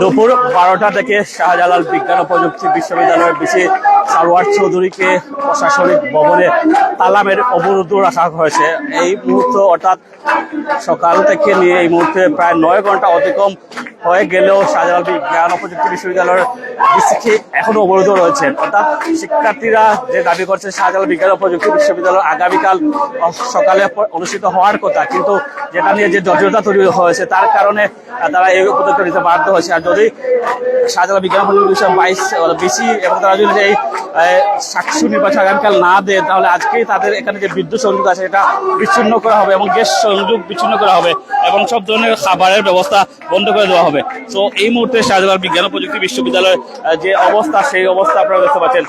দুপুর বারোটা থেকে শাহজালাল বিজ্ঞান ও প্রযুক্তি বিশ্ববিদ্যালয়ের বিসি সারোয়ার চৌধুরীকে প্রশাসনিক ভবনে তালামের অবরুদ্ধ রাখা হয়েছে। এই মুহূর্ত অর্থাৎ সকাল থেকে নিয়ে এই মুহূর্তে প্রায় নয় ঘণ্টা অতিক্রম হয়ে গেলেও শাহজালাল বিজ্ঞান ও প্রযুক্তি বিশ্ববিদ্যালয়ের বিসিকে এখনও অবরুদ্ধ রয়েছেন অর্থাৎ শিক্ষার্থীরা যে দাবি করছে, শাহজালাল বিজ্ঞান ও প্রযুক্তি বিশ্ববিদ্যালয় আগামীকাল সকালে অনুষ্ঠিত হওয়ার কথা, কিন্তু যেটা নিয়ে যে জটিলতা তৈরি হয়েছে তার কারণে তারা এই পদক্ষেপ নিতে বাধ্য হয়েছে। আর যদি শাহজালাল বিজ্ঞান প্রযুক্তি বাইশ বিসি এবং তারা যদি এই সাক্ষী নির্বাচন আগামীকাল না দেয়, তাহলে আজকেই তাদের এখানে যে বিদ্যুৎ সংযোগ আছে এটা বিচ্ছিন্ন করা হবে এবং গ্যাস সংযোগ বিচ্ছিন্ন করা হবে এবং সব ধরনের খাবারের ব্যবস্থা বন্ধ করে দেওয়া হবে। তো এই মুহূর্তে শাহজালাল বিজ্ঞান ও প্রযুক্তি বিশ্ববিদ্যালয়ের যে অবস্থা, সেই অবস্থা আপনারা দেখতে পাচ্ছেন।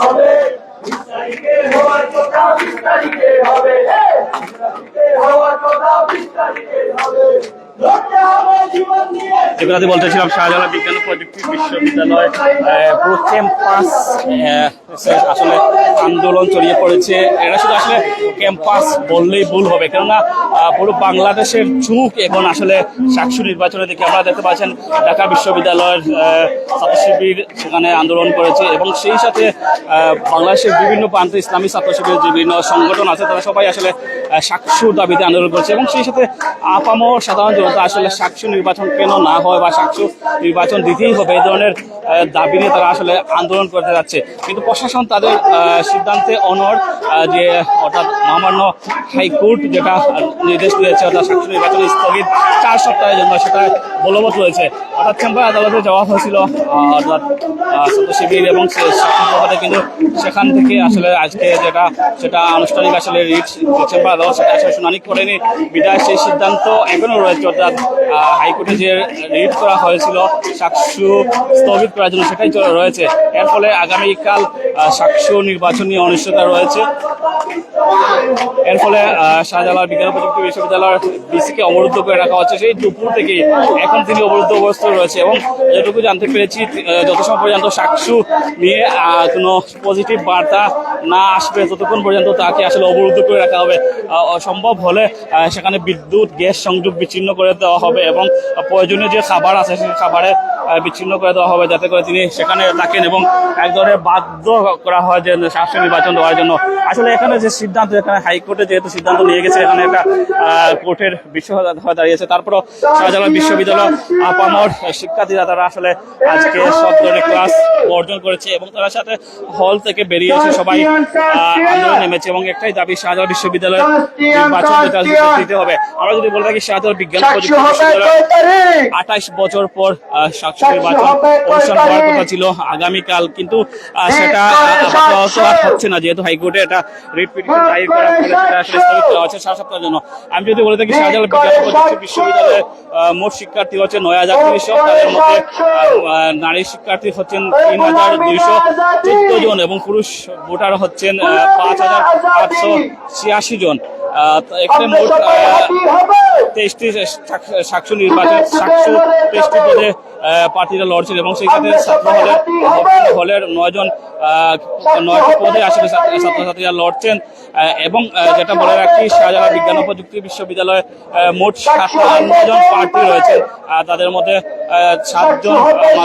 হবে। যেগুলো বলতেছিলাম শাহজালা বিজ্ঞান প্রযুক্তি বিশ্ববিদ্যালয় আহ, পুরো ক্যাম্পাস আসলে আন্দোলন ছড়িয়ে পড়েছে। এটা শুধু আসলে ক্যাম্পাস বললেই ভুল হবে কেননা পুরো বাংলাদেশের ঝুঁক এখন আসলে সাক্ষী নির্বাচনের দিকে আমরা দেখতে পাচ্ছেন, ঢাকা বিশ্ববিদ্যালয়ের ছাত্রশিবির সেখানে আন্দোলন করেছে এবং সেই সাথে বাংলাদেশের বিভিন্ন প্রান্তে ইসলামী ছাত্রশিবির বিভিন্ন সংগঠন আছে, তারা সবাই আসলে সাক্ষুর দাবিতে আন্দোলন করছে এবং সেই সাথে আপামর সাধারণ জনতা আসলে সাক্ষী নির্বাচন কেন না হয় বা সাক্ষী নির্বাচন দিতেই হবে এই ধরনের দাবি নিয়ে তারা আসলে আন্দোলন করতে যাচ্ছে। কিন্তু প্রশাসন তাদের সিদ্ধান্তে অনর যে অর্থাৎ মহামান্য হাইকোর্ট যেটা নির্দেশ দিয়েছে, অর্থাৎ সাক্ষী নির্বাচন স্থগিত চার সপ্তাহের জন্য সেটা বলবৎ রয়েছে। চেম্বার আদালতে যাওয়া হয়েছিল অর্থাৎ ছাত্র শিবির এবং সে- কিন্তু সেখান থেকে আসলে আজকে যেটা সেটা আনুষ্ঠানিক আসলে রিট চেম্বার আদালত সেটা আসলে শুনানি করেনি। বিদায় সেই সিদ্ধান্ত এখনও রয়েছে অর্থাৎ হাইকোর্টে যে রিট করা হয়েছিল সাক্ষ্য স্থগিত করার জন্য সেটাই রয়েছে। এর ফলে আগামীকাল আহ, সাক্ষ্য নির্বাচনী অনিশ্চয়তা রয়েছে। এর ফলে শাহজালাল বিজ্ঞান প্রযুক্তি বিশ্ববিদ্যালয়ের বিসিকে অবরুদ্ধ করে রাখা হচ্ছে। সেই দুপুর থেকে এখন তিনি অবরুদ্ধ অবস্থায় রয়েছে এবং যেটুকু জানতে পেরেছি আহ, যত সময় পর্যন্ত সাক্ষু নিয়ে কোনো পজিটিভ বার্তা না আসবে ততক্ষণ পর্যন্ত তাকে আসলে অবরুদ্ধ করে রাখা হবে। সম্ভব হলে সেখানে বিদ্যুৎ গ্যাস সংযোগ বিচ্ছিন্ন করে দেওয়া হবে এবং প্রয়োজনীয় যে খাবার আছে সেই খাবারে বিচ্ছিন্ন করে দেওয়া হবে যাতে করে তিনি সেখানে থাকেন এবং এক ধরনের বাধ্য করা হয় যে শাস্ত্র নির্বাচন দেওয়ার জন্য। আসলে এখানে যে সিদ্ধান্ত এখানে হাইকোর্টে যেহেতু সিদ্ধান্ত নিয়ে গেছে এখানে একটা কোর্টের বিষয় হয়ে- দাঁড়িয়েছে। তারপরও শাহজালাল বিশ্ববিদ্যালয় আপামর শিক্ষার্থীরা তারা আসলে আজকে সব ধরনের ক্লাস অর্জন করেছে এবং তার সাথে হল থেকে বেরিয়ে এসে সবাই আন্দোলন নেমেছে এবং একটাই দাবি শাহজালাল বিশ্ববিদ্যালয়ের নির্বাচন দিতে হবে। আমরা যদি বলে থাকি শাহজালাল বিজ্ঞান প্রযুক্তি বিশ্ববিদ্যালয় আঠাইশ বছর পর আহ, নির্বাচন অনুষ্ঠান হওয়ার কথা ছিল আগামীকাল কিন্তু সেটা হচ্ছে না যেহেতু হাইকোর্টে এটা রিট দায়ের করার ফলে সেটা আসলে স্থগিত করা হচ্ছে সপ্তাহের জন্য আমি যদি বলে থাকি শাহজালাল বিজ্ঞান প্রযুক্তি বিশ্ববিদ্যালয়ের মোট শিক্ষার্থী হচ্ছে নয় হাজার তিনশো তাদের মধ্যে নারী শিক্ষার্থী হচ্ছেন তিন হাজার দুইশো চোদ্দ জন এবং পুরুষ ভোটার হচ্ছেন পাঁচ হাজার আটশো ছিয়াশি জন। এখানে মোট তেইশটি নির্বাচন তেইশটি পদে প্রার্থীরা লড়ছিল এবং সেই ছাত্র হলের হলের নয়জন আহ, নয়টি পদে আসলে ছাত্রছাত্রীরা লড়ছেন। এবং যেটা বলে রাখি শাহজালাল বিজ্ঞান ও প্রযুক্তি বিশ্ববিদ্যালয়ে আহ, মোট সাতান্ন জন প্রার্থী রয়েছেন। তাদের মধ্যে সাতজন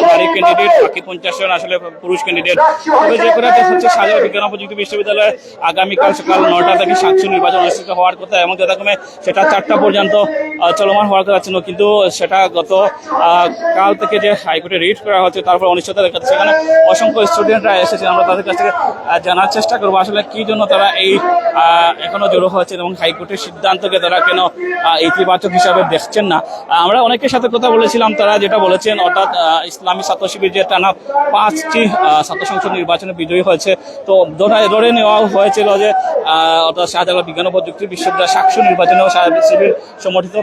নারী ক্যান্ডিডেট বাকি পঞ্চাশ জন আসলে পুরুষ ক্যান্ডিডেট তবে যে করে হচ্ছে শাহজালাল বিজ্ঞান ও প্রযুক্তি বিশ্ববিদ্যালয়ে আগামীকাল সকাল নয়টা থেকে সাতশো নির্বাচন অনুষ্ঠিত হওয়ার কথা এবং যথাক্রমে সেটা চারটা পর্যন্ত চলমান হওয়ার কথা ছিল। কিন্তু সেটা গত কাল থেকে যে হাইকোর্টে রিট করা হচ্ছে তারপর অনিশ্চয়তা দেখা। সেখানে অসংখ্য স্টুডেন্টরা এসেছে আমরা তাদের কাছ থেকে জানার চেষ্টা করব আসলে কি জন্য তারা এই আহ, এখনও জড়ো হয়েছেন এবং হাইকোর্টের সিদ্ধান্তকে তারা কেন ইতিবাচক হিসাবে দেখছেন না। আমরা অনেকের সাথে কথা বলেছিলাম তারা যেটা বলেছেন অর্থাৎ ইসলামী ছাত্র শিবির যে টানা পাঁচটি ছাত্র সংসদ নির্বাচনে বিজয়ী হয়েছে তো ধরে নেওয়া হয়েছিল যে অর্থাৎ শাহজালাল বিজ্ঞান ও প্রযুক্তি বিশ্ববিদ্যালয় সাক্ষী নির্বাচনে শিবির সমর্থিত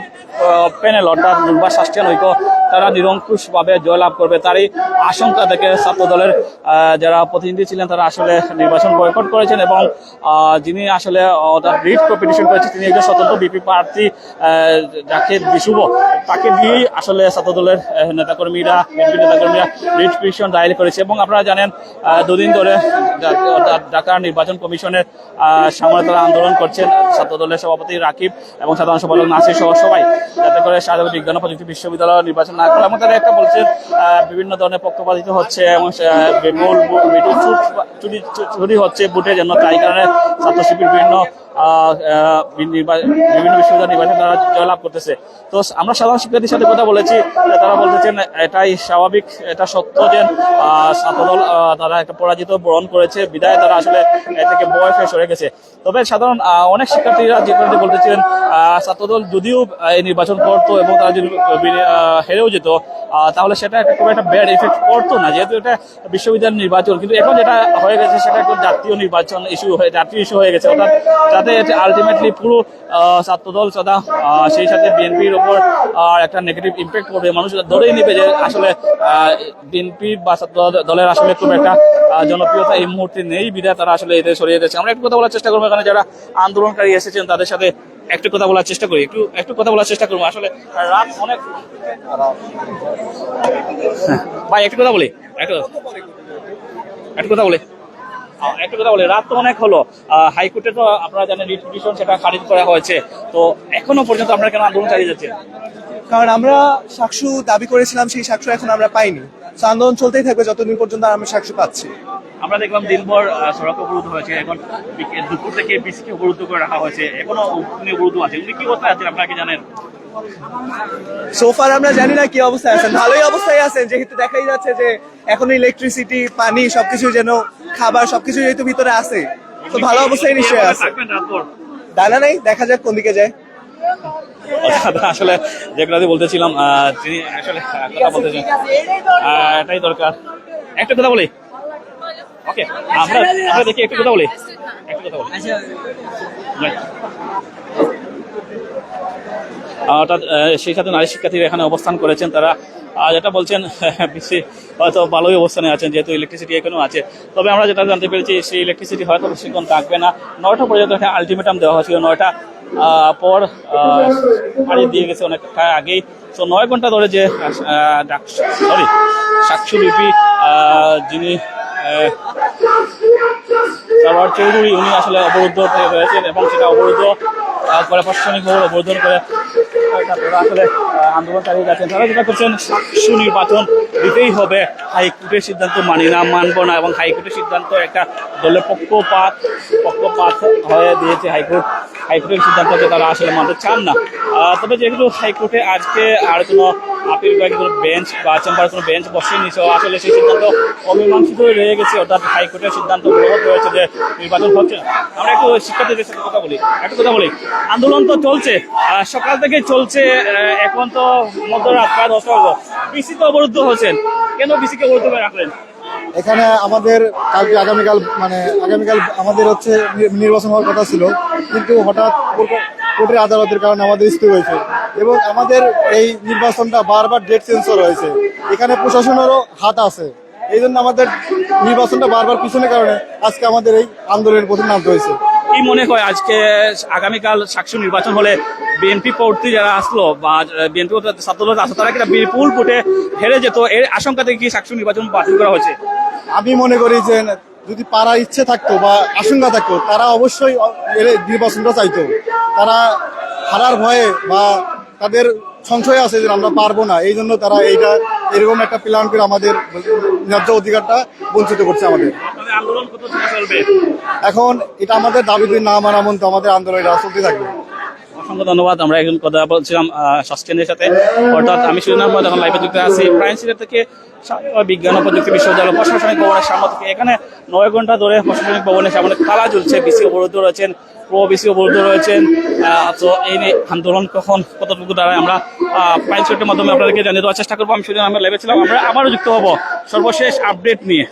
প্যানেল অর্থাৎ শাসিয়ান ঐক্য তারা নিরঙ্কুশভাবে জয়লাভ করবে। তারই আশঙ্কা থেকে ছাত্র দলের যারা প্রতিনিধি ছিলেন তারা আসলে নির্বাচন বয়কট করেছেন এবং যিনি আসলে রিট কম্পিটিশন করেছেন তিনি একজন স্বতন্ত্র বিপি প্রার্থী যাকে বিশুভ তাকে দিয়েই আসলে ছাত্র দলের নেতাকর্মীরা, বিএনপি নেতাকর্মীরা রিট পিটিশন দায়ের করেছে এবং আপনারা জানেন দুদিন ধরে ডা- অর্থাৎ ঢাকা নির্বাচন কমিশনের সামনে তারা আন্দোলন করছেন ছাত্র দলের সভাপতি রাকিব এবং সাধারণ সম্পাদক নাসির সহ সবাই। যাতে করে সাধারণ বিজ্ঞান প্রযুক্তি বিশ্ববিদ্যালয় নির্বাচন না করার মধ্যে একটা বলছেন বিভিন্ন ধরনের পক্ষপাতিত হচ্ছে, এবং চুট- চুরি হচ্ছে বুথের জন্য তাই কারণে ছাত্র বিভিন্ন বিভিন্ন বিশ্ববিদ্যালয় নির্বাচন তারা জয়লাভ করতেছে। তো আমরা সাধারণ শিক্ষার্থীর সাথে কথা বলেছি, তারা বলতেছেন এটাই স্বাভাবিক, এটা সত্য যে ছাত্রদল তারা একটা পরাজিত বরণ করেছে, বিদায় তারা আসলে থেকে বয় ফেস হয়ে গেছে। তবে সাধারণ অনেক শিক্ষার্থীরা যে কারণে বলতেছিলেন ছাত্রদল যদিও এই নির্বাচন করতো এবং তারা যদি হেরেও যেত তাহলে সেটা একটা খুব একটা ব্যাড এফেক্ট করতো না যেহেতু এটা বিশ্ববিদ্যালয় নির্বাচন। কিন্তু এখন যেটা হয়ে গেছে সেটা একটা জাতীয় নির্বাচন ইস্যু হয়ে জাতীয় ইস্যু হয়ে গেছে। অর্থাৎ তাতে আলটিমেটলি পুরো ছাত্রদল আহ, সেই সাথে বিএনপির ওপর একটা নেগেটিভ ইম্প্যাক্ট করবে মানুষ ধরেই নেবে যে আসলে বিএনপি বা ছাত্র দলের আসলে খুব একটা জনপ্রিয়তা এই মুহূর্তে নেই। বিধায় তারা আসলে এদের সরিয়ে দিয়েছে। আমরা একটু কথা বলার চেষ্টা করব এখানে যারা আন্দোলনকারী এসেছেন তাদের সাথে একটু কথা বলার চেষ্টা করি, একটু একটু কথা বলার চেষ্টা করব। আসলে রাত অনেক ভাই, একটু কথা বলি, একটু কথা বলি। একটু কথা বলি, রাত তো অনেক হলো। হাইকোর্টে তো আপনারা জানেন রিট সেটা খারিজ করা হয়েছে। তো এখনও পর্যন্ত আপনারা কেন আন্দোলন চালিয়ে যাচ্ছেন কারণ আমরা সাক্ষ্য দাবি করেছিলাম, সেই সাক্ষ্য এখন আমরা পাইনি। আন্দোলন চলতেই থাকবে, যতদিন পর্যন্ত আমরা সাক্ষ্য পাচ্ছি। আমরা দেখলাম দিনভর সড়ক অবরোধ হয়েছে। এখন দুপুর থেকে বিসিকে অবরুদ্ধ করে রাখা হয়েছে। এখনও অবরুদ্ধ আছে উনি কি অবস্থায় আছেন আপনারা কি জানেন? সোফার আমরা জানি না কি অবস্থায় আছেন। ভালোই অবস্থায় আছেন। যেহেতু দেখাই যাচ্ছে যে এখন ইলেকট্রিসিটি পানি সবকিছু যেন খাবার সবকিছু যেহেতু ভিতরে আছে তো ভালো অবস্থায় নিশ্চয়ই আছে। জানা নেই? দেখা যাক কোন দিকে যায়। আসলে যেগুলো বলতেছিলাম তিনি আসলে কথা বলতেছেন এটাই দরকার। একটা কথা বলি। ওকে আমরা আমরা দেখি একটু কথা বলি। একটু কথা বলি। অর্থাৎ সেই সাথে নারী শিক্ষার্থীরা এখানে অবস্থান করেছেন। তারা যেটা বলছেন বেশি হয়তো ভালোই অবস্থানে আছেন যেহেতু ইলেকট্রিসিটি এখানেও আছে। তবে আমরা যেটা জানতে পেরেছি সেই ইলেকট্রিসিটি হয়তো বেশিক্ষণ থাকবে না। নয়টা পর্যন্ত এখানে আলটিমেটাম দেওয়া হয়েছিল নয়টা পর বাড়ি দিয়ে গেছে অনেকটা আগেই। তো নয় ঘণ্টা ধরে যে সরি সাক্ষী লিপি আহ, যিনি সারোয়ার চৌধুরী, উনি আসলে অবরুদ্ধ হয়ে রয়েছেন এবং সেটা অবরুদ্ধ করে প্রশাসনিকভাবে অবরোধ করে আসলে আন্দোলন চালিয়ে যাচ্ছেন। তারা যেটা করছেন, সুনির্বাচন দিতেই হবে। হাইকোর্টের সিদ্ধান্ত মানি না, মানবো না এবং হাইকোর্টের সিদ্ধান্ত একটা দলের পক্ষপাত পক্ষপাত হয়ে দিয়েছে হাইকোর্ট। হাইকোর্টের সিদ্ধান্তকে তারা আসলে মানতে চান না। তবে যেহেতু হাইকোর্টে আজকে আর কোনো আপিল বিভাগে কোনো বেঞ্চ বা চেম্বার কোনো বেঞ্চ বসেনি সো আসলে সেই সিদ্ধান্ত অমীমাংসিত রয়ে গেছে। অর্থাৎ হাইকোর্টের সিদ্ধান্ত বলবৎ রয়েছে যে নির্বাচন হচ্ছে না। আমরা একটু শিক্ষার্থীদের সাথে কথা বলি, একটু কথা বলি। আন্দোলন তো চলছে সকাল থেকে চলছে এখন তো মধ্যরাত, প্রায় দশটা বিসি তো অবরুদ্ধ হচ্ছেন কেন বিসিকে অবরুদ্ধ করে রাখলেন? এখানে আমাদের কালকে আগামীকাল মানে আগামীকাল আমাদের হচ্ছে নির্বাচন হওয়ার কথা ছিল, কিন্তু হঠাৎ কোর্ট- কোর্টের আদালতের কারণে আমাদের স্থির হয়েছে এবং আমাদের এই নির্বাচনটা বারবার ডেট করা হয়েছে। এখানে প্রশাসনেরও হাত আছে। এই জন্য আমাদের নির্বাচনটা বারবার পিছনের কারণে আজকে আমাদের এই আন্দোলনের প্রতি নামতে হয়েছে। কি মনে হয় আজকে আগামীকাল সাক্ষী নির্বাচন হলে বিএনপি প্রার্থী যারা আসলো বা বিএনপি ছাত্রদল আসলো তারা কিনা বিপুল ভোটে হেরে যেত? এর আশঙ্কা থেকে কি সাক্ষী নির্বাচন বাতিল করা হয়েছে? আমি মনে করি যে যদি পারার ইচ্ছে থাকতো বা আশঙ্কা থাকতো তারা অবশ্যই নির্বাচনটা চাইতো। তারা হারার ভয়ে বা তাদের সংশয় আছে যে আমরা পারব না এই জন্য তারা এইটা এরকম একটা প্ল্যান করে আমাদের ন্যায্য অধিকারটা বঞ্চিত করছে আমাদের। এখন এটা আমাদের দাবি যদি না মানা মতো আমাদের আন্দোলন চলতে থাকবে। অসংখ্য ধন্যবাদ। আমরা একজন কথা বলছিলাম সাসকেন্দ্রের সাথে। অর্থাৎ আমি সুনাম যখন লাইভে যুক্ত আছি। প্রাইম সিলেট থেকে বিজ্ঞান ও প্রযুক্তি বিশ্ববিদ্যালয় প্রশাসনিক ভবনের সামনে থেকে এখানে নয় ঘণ্টা ধরে প্রশাসনিক ভবনের সামনে তালা ঝুলছে বিসি অবরুদ্ধ রয়েছেন, প্রো বিসি অবরুদ্ধ রয়েছেন। তো এই নিয়ে আন্দোলন কখন, কতটুকু দাঁড়ায় আমরা প্রাইম সিলেটের মাধ্যমে আপনাদেরকে জানিয়ে দেওয়ার চেষ্টা করব। আমি সুনাম আমি লাইভে ছিলাম। আমরা আবারও যুক্ত হব। সর্বশেষ আপডেট নিয়ে।